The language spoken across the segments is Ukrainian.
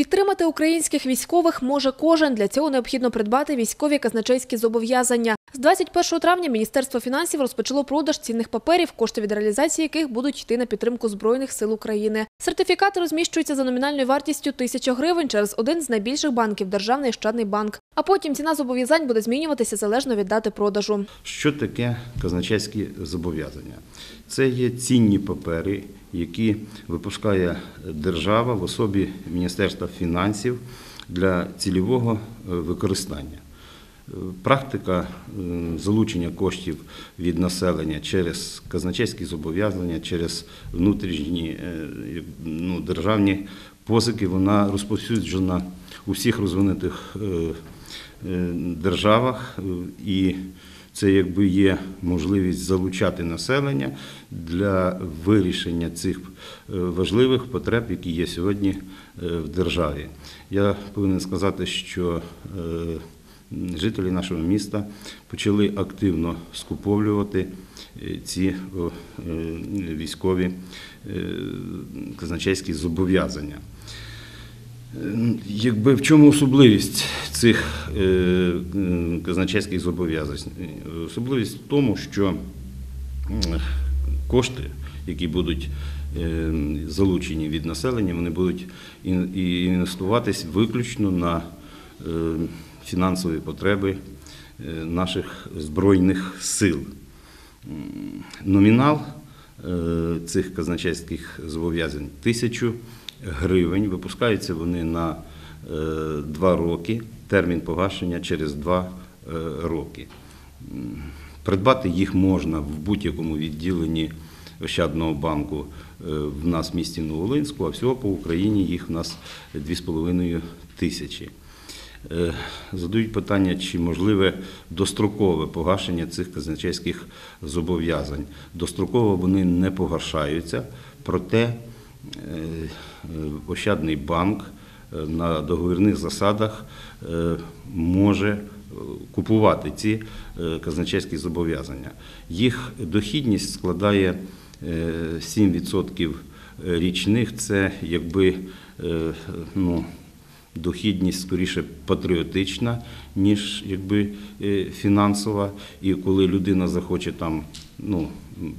Підтримати українських військових може кожен. Для цього необхідно придбати військові казначейські зобов'язання. З 21 травня Міністерство фінансів розпочало продаж цінних паперів, кошти від реалізації яких будуть йти на підтримку Збройних сил України. Сертифікати розміщуються за номінальною вартістю 1000 гривень через один з найбільших банків – Державний Ощадний банк. А потім ціна зобов'язань буде змінюватися залежно від дати продажу. Що таке казначейські зобов'язання? Це є цінні папери, які випускає держава в особі Міністерства фінансів для цільового е, використання. Практика е, залучення коштів від населення через казначейські зобов'язання, через внутрішні е, ну, державні позики, вона розповсюджена у всіх розвинутих е, державах і це якби є можливість залучати населення для вирішення цих важливих потреб, які є сьогодні в державі. Я повинен сказати, що жителі нашого міста почали активно скуповлювати е, ці е, військові е, казначейські зобов'язання. Якби в чому особливість цих казначейських зобов'язань? Особливість в тому, що кошти, які будуть залучені від населення, вони будуть ін- інвестуватись виключно на фінансові потреби е, наших збройних сил. Номінал е, цих казначейських зобов'язань тисячу гривень. Випускаються вони на е, два роки, термін погашення через два роки. Придбати їх можна в будь-якому відділенні Ощадного банку в нас в місті Новолинську, а всього по Україні їх в нас 2,5 тисячі. Е, Задають питання, чи можливе дострокове погашення цих казначейських зобов'язань. Достроково вони не погашаються, проте е, Ощадний банк е, на договірних засадах може купувати ці казначейські зобов'язання. Їх дохідність складає е, 7% річних. Це якби ну, дохідність скоріше патріотична, ніж якби е, фінансова. І коли людина захоче там, ну,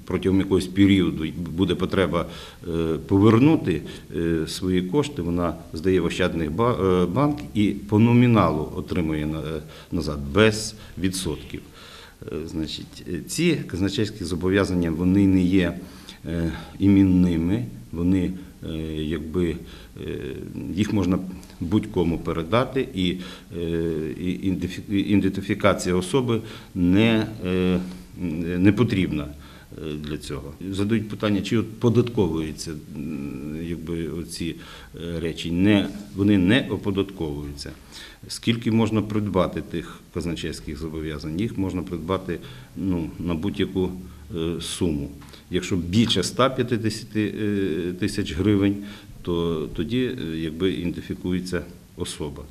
протягом якогось періоду буде потреба е, повернути е, свої кошти, вона здає в Ощадний банк і по номіналу отримує назад без відсотків. Значить, ці казначейські зобов'язання вони не є імінними, вони якби е, їх можна будь-кому передати, і е, ідентифікація особи не, е, не потрібна е, для цього. Задають питання, чи м, якби, оці е, речі. Не, вони не оподатковуються. Скільки можна придбати тих казначейських зобов'язань? Їх можна придбати ну, на будь-яку е, суму. Якщо більше 150 е, тисяч гривень, то тоді якби ідентифікується особа.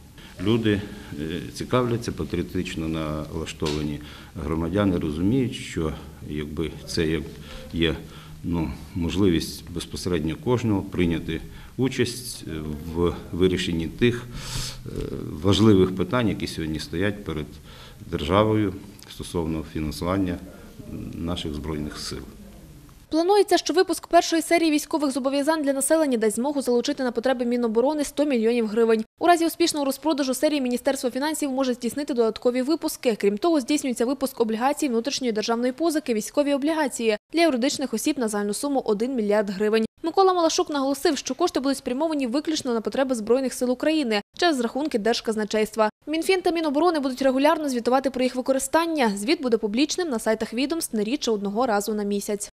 Люди цікавляться, патріотично налаштовані громадяни розуміють, що якби це є ну, можливість безпосередньо кожного прийняти участь е, в вирішенні тих е, важливих питань, які сьогодні стоять перед державою стосовно фінансування наших збройних сил. Планується, що випуск першої серії військових зобов'язань для населення дасть змогу залучити на потреби Міноборони 100 мільйонів гривень. У разі успішного розпродажу серії Міністерство фінансів може здійснити додаткові випуски. Крім того, здійснюється випуск облігацій внутрішньої державної позики, військові облігації для юридичних осіб на загальну суму 1 мільярд гривень. Микола Малашук наголосив, що кошти будуть спрямовані виключно на потреби Збройних сил України через рахунки Держказначейства. Мінфін та Міноборони будуть регулярно звітувати про їх використання. Звіт буде публічним на сайтах відомств не рідше одного разу на місяць.